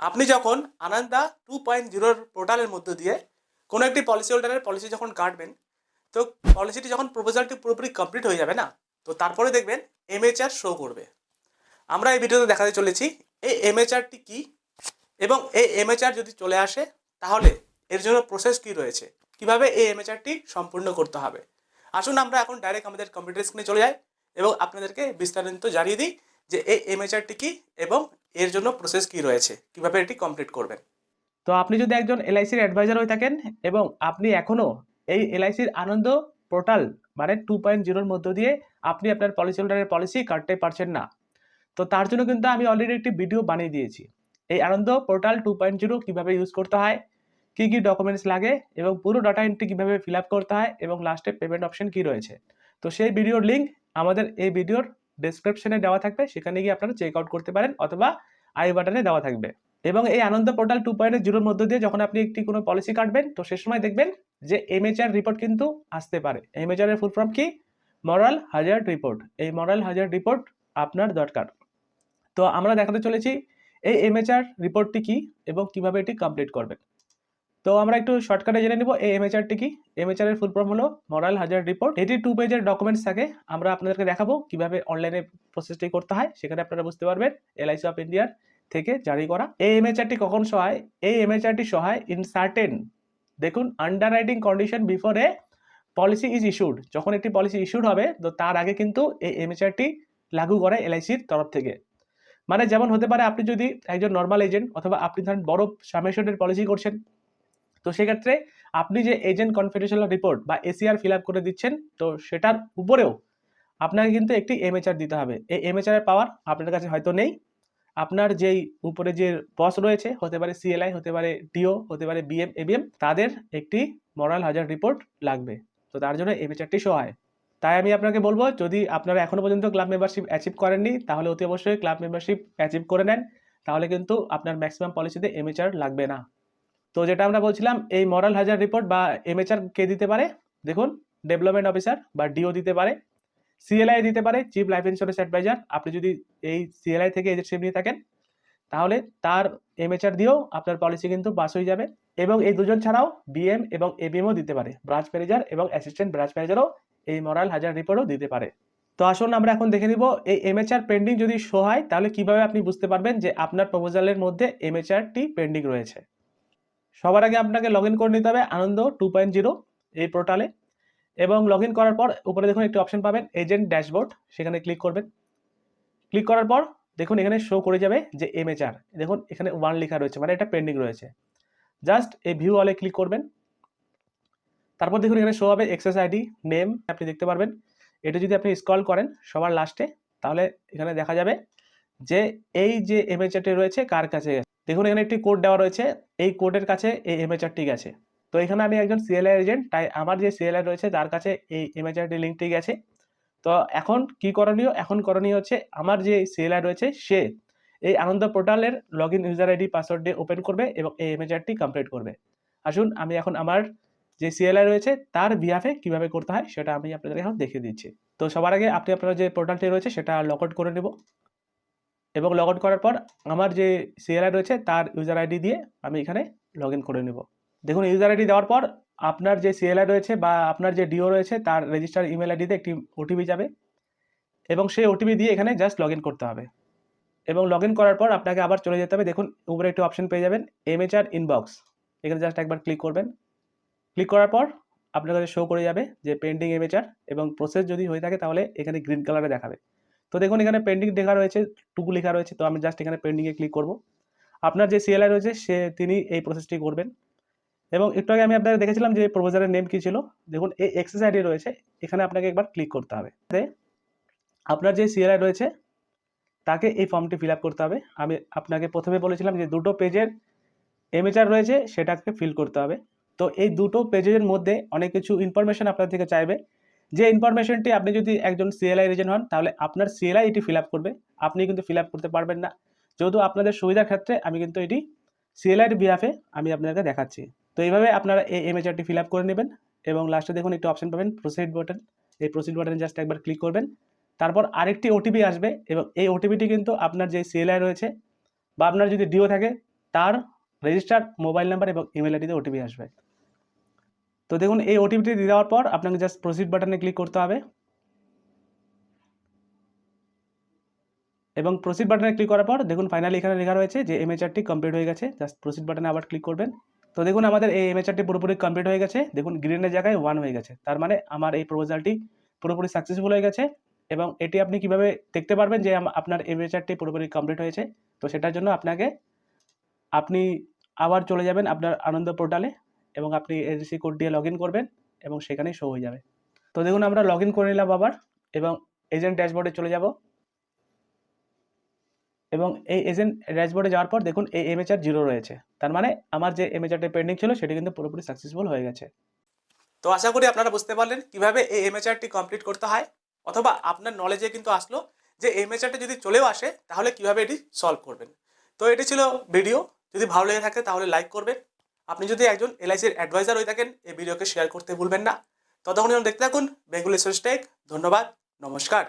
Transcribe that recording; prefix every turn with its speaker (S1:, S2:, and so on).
S1: আপনি যখন Ananda two point জিরোর পোর্টালের মধ্য দিয়ে কোনো একটি পলিসি হোল্ডারের পলিসি যখন কাটবেন, তো পলিসিটি যখন প্রপোজালটি পুরোপুরি কমপ্লিট হয়ে যাবে না, তো তারপরে দেখবেন এমএচআর শো করবে। আমরা এই ভিডিওতে দেখাতে চলেছি, এই এমএচআরটি কী এবং এই এমএচআর যদি চলে আসে, তাহলে এর জন্য প্রসেস কী রয়েছে? কীভাবে এই এমএচআরটি সম্পূর্ণ করতে হবে? আসুন আমরা এখন ডাইরেক্ট আমাদের কম্পিউটার স্ক্রিনে চলে যাই এবং আপনাদেরকে বিস্তারিত জানিয়ে দিই যে এই এমএচআরটি কী এবং এর জন্য প্রসেস কী রয়েছে? কীভাবে এটি কমপ্লিট করবেন? তো আপনি যদি একজন এলআইসির অ্যাডভাইজার হয়ে থাকেন এবং আপনি এখনও এই এলআইসির আনন্দ পোর্টাল মানে টু পয়েন্ট জিরোর মধ্য দিয়ে আপনি আপনার পলিসি হোল্ডারের পলিসি কাটতে পারছেন না, তো তার জন্য কিন্তু আমি অলরেডি একটি ভিডিও বানিয়ে দিয়েছি। এই Ananda portal two point zero কীভাবে ইউজ করতে হয়, কী কী ডকুমেন্টস লাগে এবং পুরো ডাটা এন্ট্রি কীভাবে ফিল আপ করতে হয় এবং লাস্টে পেমেন্ট অপশন কী রয়েছে। তো সেই ভিডিওর লিঙ্ক আমাদের এই ভিডিওর ডেসক্রিপশনে দেওয়া থাকবে, সেখানে গিয়ে আপনারা চেক আউট করতে পারেন অথবা আই বাটনে দেওয়া থাকবে। এবং এই আনন্দ পোর্টাল টু পয়েন্ট জিরোর মধ্য দিয়ে যখন আপনি একটি কোনো পলিসি কাটবেন, তো সে সময় দেখবেন যে এমএচআর রিপোর্ট কিন্তু আসতে পারে। এমএচআর এর ফুল ফর্ম কি? মরাল হাজার রিপোর্ট এই মরাল হাজার রিপোর্ট আপনার দরকার। তো আমরা দেখাতে চলেছি, এই এমএচআর রিপোর্টটি কি এবং কীভাবে এটি কমপ্লিট করবেন। তো আমরা একটু শর্টকাটে জেনে নিব এই এমএচআরটি কি? এমএচআর এর ফুল ফর্ম হলো মরাল হাজার রিপোর্ট এটি টু পেজের ডকুমেন্টস থাকে। আমরা আপনাদেরকে দেখাবো কীভাবে অনলাইনে প্রসেসটি করতে হয়, সেখানে আপনারা বুঝতে পারবেন এলআইসি অফ ইন্ডিয়ার থেকে জারি করা। এই এমএচআরটি কখন সহায়? এই এমএচআরটি সহায় ইন সার্টেন দেখুন underwriting condition before a policy is issued যখন একটি পলিসি ইস্যুড হবে, তো তার আগে কিন্তু এই এমএচআরটি লাগু করে এলআইসির তরফ থেকে। মানে যেমন হতে পারে আপনি যদি একজন নর্মাল এজেন্ট অথবা আপনি ধরেন বড় সামেশনের পলিসি করছেন তো সেক্ষেত্রে আপনি যে এজেন্ট কনফিডেন্সিয়াল রিপোর্ট বা এসিআর ফিল আপ করে দিচ্ছেন, তো সেটার উপরেও আপনাকে কিন্তু একটি এমএচআর দিতে হবে। এই এমএচআর এর পাওয়ার আপনার কাছে হয়তো নেই। আপনার যেই উপরে যে বস রয়েছে, হতে পারে সিএলআই হতে পারে ডিও হতে পারে বিএম এবিএম তাদের একটি মরাল হাজার রিপোর্ট লাগবে। তো তার জন্য এমএচআরটি সহায় তাই আমি আপনাকে বলব, যদি আপনারা এখনও পর্যন্ত ক্লাব মেম্বারশিপ অ্যাচিভ করেননি, তাহলে অতি অবশ্যই ক্লাব মেম্বারশিপ অ্যাচিভ করে নেন। তাহলে কিন্তু আপনার ম্যাক্সিমাম পলিসিতে এমএচআর লাগবে না। তো যেটা আমরা বলছিলাম, এই মরাল হাজার রিপোর্ট বা এমএচআর কে দিতে পারে? দেখুন ডেভেলপমেন্ট অফিসার বা ডিও দিতে পারে সিএলআই দিতে পারে চিফ লাইফ ইন্স্যুরেন্স অ্যাডভাইজার আপনি যদি এই সিএলআই থেকে এজেন্টশিপ নিয়ে থাকেন, তাহলে তার এমএচআর দিয়েও আপনার পলিসি কিন্তু পাস হয়ে যাবে এবং এই দুজন ছাড়াও বিএম এবং এবিএমও দিতে পারে। ব্রাঞ্চ ম্যানেজার এবং অ্যাসিস্ট্যান্ট ব্রাঞ্চ ম্যানেজারও এই মরাল হাজার রিপোর্টও দিতে পারে। তো আসুন আমরা এখন দেখে নিব, এই এমএচআর পেন্ডিং যদি শো হয়, তাহলে কীভাবে আপনি বুঝতে পারবেন যে আপনার প্রপোজালের মধ্যে এমএচআরটি পেন্ডিং রয়েছে? সবার আগে আপনাকে লগ করে নিতে হবে আনন্দ টু এই পোর্টালে এবং লগ করার পর উপরে দেখুন একটি অপশন পাবেন এজেন্ট ড্যাশবোর্ড সেখানে ক্লিক করবেন। ক্লিক করার পর দেখুন এখানে শো করে যাবে যে এমএচআর দেখুন এখানে ওয়ান লেখা রয়েছে মানে এটা পেন্ডিং রয়েছে। জাস্ট এই ভিউ অলে ক্লিক করবেন। তারপর দেখুন এখানে শো হবে এক্সেস আইডি নেম আপনি দেখতে পারবেন। এটা যদি আপনি স্ক্রল করেন সবার লাস্টে তাহলে এখানে দেখা যাবে যে এই যে এমএচআরটি রয়েছে, কার কাছে দেখুন, এখানে একটি কোড দেওয়া রয়েছে। এই কোডের কাছে এই এমএচআরটি গেছে। তো এখানে আমি একজন সিএলআই এজেন্ট তাই আমার যে সিএলআই রয়েছে, তার কাছে এই এমএচআরটি লিঙ্কটি গেছে। তো এখন কি করণীয়? এখন করণীয় হচ্ছে, আমার যে সিএলআই রয়েছে, সে এই আনন্দ পোর্টালের log in user ID password দিয়ে ওপেন করবে এবং এই এমএচআরটি কমপ্লিট করবে। আসুন, আমি এখন আমার যে সিএলআই রয়েছে, তার বিহাফে কীভাবে করতে হয়, সেটা আমি আপনাদের এখন দেখিয়ে দিচ্ছি। তো সবার আগে আপনি আপনার যে পোর্টালটি রয়েছে, সেটা লগ আউট করে নেব। এবং লগ আউট করার পর আমার যে সিএলআই রয়েছে তার ইউজার আইডি দিয়ে আমি এখানে লগ করে নেব। দেখুন ইউজার আইডি দেওয়ার পর আপনার যে সিএলআই রয়েছে বা আপনার যে ডিও রয়েছে তার রেজিস্টার ইমেল আইডিতে একটি ওটিপি যাবে এবং সেই ওটিপি দিয়ে এখানে জাস্ট লগ করতে হবে। এবং লগ করার পর আপনাকে আবার চলে যেতে হবে। দেখুন, উপরে একটি অপশন পেয়ে যাবেন এমএচআর ইনবক্স এখানে জাস্ট একবার ক্লিক করবেন। ক্লিক করার পর আপনার কাছে শো করে যাবে যে পেন্ডিং এমএচআর এবং প্রসেস যদি হয়ে থাকে তাহলে এখানে গ্রিন কালারে দেখাবে। তো দেখুন, এখানে পেন্ডিং লেখা রয়েছে, টুকু লেখা রয়েছে, তো আমি জাস্ট এখানে পেন্ডিংয়ে ক্লিক করব। আপনার যে সিএলআই রয়েছে, সে তিনি এই প্রসেসটি করবেন। এবং একটু আগে আমি আপনাদের দেখেছিলাম যে প্রপোজালের নেম কী ছিল? দেখুন, এই এক্সেস আইডি রয়েছে, এখানে আপনাকে একবার ক্লিক করতে হবে। আপনার যে সিএলআই রয়েছে, তাকে এই ফর্মটি ফিল করতে হবে। আমি আপনাকে প্রথমে বলেছিলাম যে দুটো পেজের এমএচআর রয়েছে, সেটাকে ফিল করতে হবে। তো এই দুটো পেজের মধ্যে অনেক কিছু ইনফরমেশন আপনার থেকে চাইবে। যে ইনফরমেশনটি আপনি যদি একজন সিএলআই রিজন হন, তাহলে আপনার সিএলআই এটি ফিল করবে। আপনি কিন্তু ফিল করতে পারবেন না। যেহেতু আপনাদের সুবিধার ক্ষেত্রে আমি কিন্তু এটি সিএলআইয়ের বিহাফে আমি আপনাকে দেখাচ্ছি। তো এইভাবে আপনারা এই এমএচআরটি ফিল করে নেবেন এবং লাস্টে দেখুন একটি অপশন পাবেন প্রসিড বাটন এই প্রসিড বাটনে জাস্ট একবার ক্লিক করবেন। তারপর আরেকটি ওটিপি আসবে এবং এই ওটিপিটি কিন্তু আপনার যে সিএলআই রয়েছে বা আপনার যদি ডিও থাকে, তার রেজিস্টার মোবাইল নাম্বার এবং ইমেল আইডিতে ওটিপি আসবে। তো দেখুন, এই ওটিপিটি দিয়ে দেওয়ার পর আপনাকে জাস্ট প্রসিড বাটনে ক্লিক করতে হবে। এবং প্রসিড বাটনে ক্লিক করার পর দেখুন ফাইনালি এখানে লেখা রয়েছে যে এমএচআরটি কমপ্লিট হয়ে গেছে। জাস্ট প্রসিড বাটনে আবার ক্লিক করবেন। তো দেখুন, আমাদের এই এমএচআরটি পুরোপুরি কমপ্লিট হয়ে গেছে। দেখুন গ্রিনের জায়গায় ওয়ান হয়ে গেছে। তার মানে আমার এই প্রপোজালটি পুরোপুরি সাকসেসফুল হয়ে গেছে এবং এটি আপনি কীভাবে দেখতে পারবেন যে আপনার এমএচআরটি পুরোপুরি কমপ্লিট হয়েছে? তো সেটার জন্য আপনাকে, আপনি আবার চলে যাবেন আপনার আনন্দ পোর্টালে এবং আপনি এসি কোড দিয়ে লগ করবেন এবং সেখানেই শো হয়ে যাবে। তো দেখুন, আমরা লগ করে নিলাম আবার এবং এজেন্ট ড্যাশবোর্ডে চলে যাব। এবং এই এজেন্ট ড্যাশবোর্ডে যাওয়ার পর দেখুন, এই এমএচআর জিরো রয়েছে। তার মানে আমার যে এমএচআরটি পেন্ডিং ছিল, সেটি কিন্তু পুরোপুরি সাকসেসফুল হয়ে গেছে। তো আশা করি আপনারা বুঝতে পারলেন কীভাবে এই এমএচআরটি কমপ্লিট করতে হয়, অথবা আপনার নলেজে কিন্তু আসলো যে এমএচআরটি যদি চলেও আসে, তাহলে কীভাবে এটি সলভ করবেন। তো এটি ছিল ভিডিও যদি ভালো লেগে থাকে, তাহলে লাইক করবেন। আপনি যদি একজন এলআইসির অ্যাডভাইজার হয়ে থাকেন, এই ভিডিওকে শেয়ার করতে ভুলবেন না। ততক্ষণ দেখতে থাকুন বেঙ্গুলি সোস্টেক ধন্যবাদ, নমস্কার।